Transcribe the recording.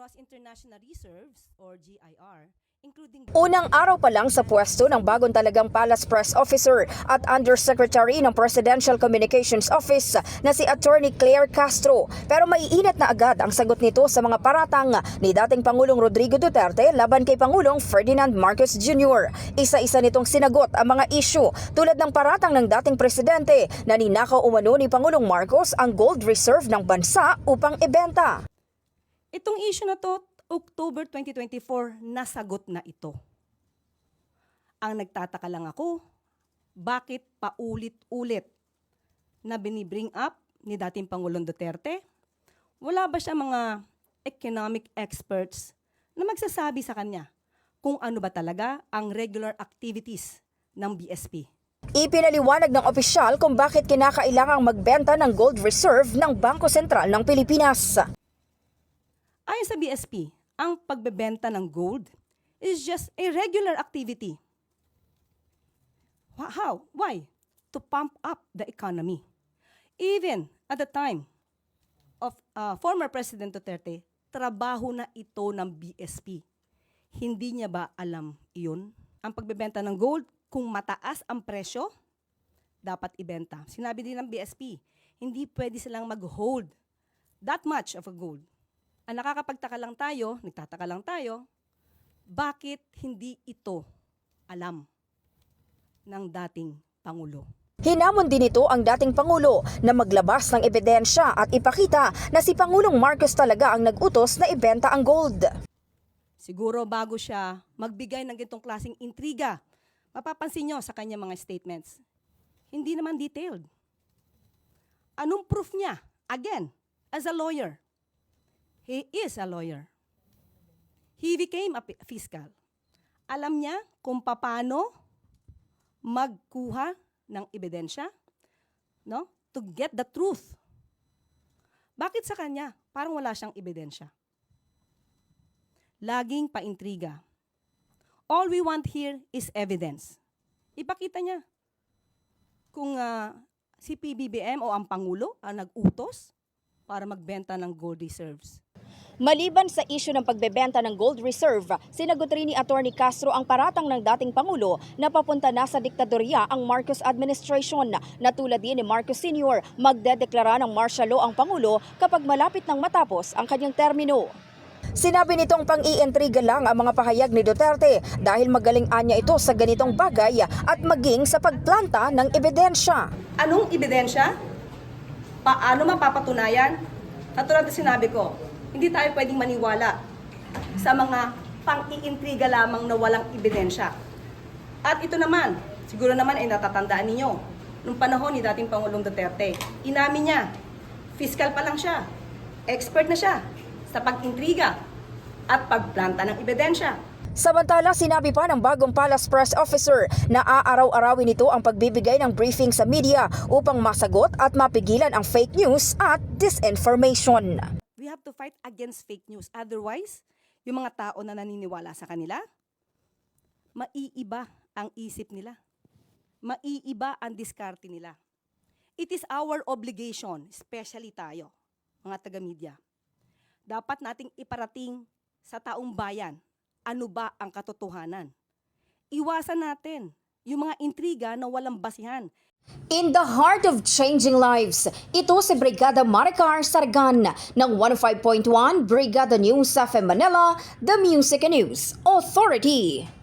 gross international reserves or GIR, including Unang araw pa lang sa pwesto ng bagong talagang Palace Press Officer at Undersecretary ng Presidential Communications Office na si Attorney Claire Castro. Pero maiinit na agad ang sagot nito sa mga paratang ni dating Pangulong Rodrigo Duterte laban kay Pangulong Ferdinand Marcos Jr. Isa-isa nitong sinagot ang mga issue tulad ng paratang ng dating presidente na ninakaw umano ni Pangulong Marcos ang gold reserve ng bansa upang ibenta. Itong issue na to, October 2024, nasagot na ito. Ang nagtataka lang ako, bakit paulit-ulit na binibring up ni dating Pangulong Duterte? Wala ba siya mga economic experts na magsasabi sa kanya kung ano ba talaga ang regular activities ng BSP? Ipinaliwanag ng opisyal kung bakit kinakailangang magbenta ng gold reserve ng Bangko Sentral ng Pilipinas. Ayon sa BSP, ang pagbebenta ng gold is just a regular activity. How? Why? To pump up the economy. Even at the time of uh, former President Duterte, trabaho na ito ng BSP. Hindi niya ba alam iyon? Ang pagbebenta ng gold, kung mataas ang presyo, dapat ibenta. Sinabi din ng BSP, hindi pwede silang mag-hold that much of a gold. Ang nakakapagtaka lang tayo, nagtataka lang tayo, bakit hindi ito alam ng dating Pangulo? Hinamon din ito ang dating Pangulo na maglabas ng ebidensya at ipakita na si Pangulong Marcos talaga ang nag-utos na ibenta ang gold. Siguro bago siya magbigay ng ganitong klaseng intriga, mapapansin nyo sa kanya mga statements, hindi naman detailed. Anong proof niya? Again, as a lawyer, he is a lawyer. He became a fiscal. Alam niya kung paano magkuha ng ebidensya, no? To get the truth. Bakit sa kanya? Parang wala siyang ebidensya laging paintriga. All we want here is evidence. Ipakita niya kung ah, si PBBM o ang Pangulo ang nag-utos para magbenta ng gold reserves. Maliban sa isyu ng pagbebenta ng gold reserve, sinagot rin ni Attorney Castro ang paratang ng dating Pangulo na papunta na sa diktadorya ang Marcos administration na tulad din ni Marcos Sr. magdedeklara ng martial law ang Pangulo kapag malapit nang matapos ang kanyang termino. Sinabi nitong pang-iintriga lang ang mga pahayag ni Duterte dahil magaling anya ito sa ganitong bagay at maging sa pagplanta ng ebidensya. Anong ebidensya? Paano mapapatunayan? Katulad na sinabi ko, hindi tayo pwedeng maniwala sa mga pang-iintriga lamang na walang ebidensya. At ito naman, siguro naman ay natatandaan ninyo, nung panahon ni dating Pangulong Duterte, inamin niya, fiscal pa lang siya, expert na siya sa pag-intriga at pagplanta ng ebidensya. Samantala, sinabi pa ng bagong Palace Press Officer na aaraw-arawin nito ang pagbibigay ng briefing sa media upang masagot at mapigilan ang fake news at disinformation. Have to fight against fake news. Otherwise, yung mga tao na naniniwala sa kanila, maiiba ang isip nila. Maiiba ang diskarte nila. It is our obligation, especially tayo, mga taga-media. Dapat nating iparating sa taong bayan ano ba ang katotohanan. Iwasan natin yung mga intriga na walang basihan. In the heart of changing lives, ito si Brigada Maricar Sargan ng 105.1 Brigada News sa Manila, The Music News Authority.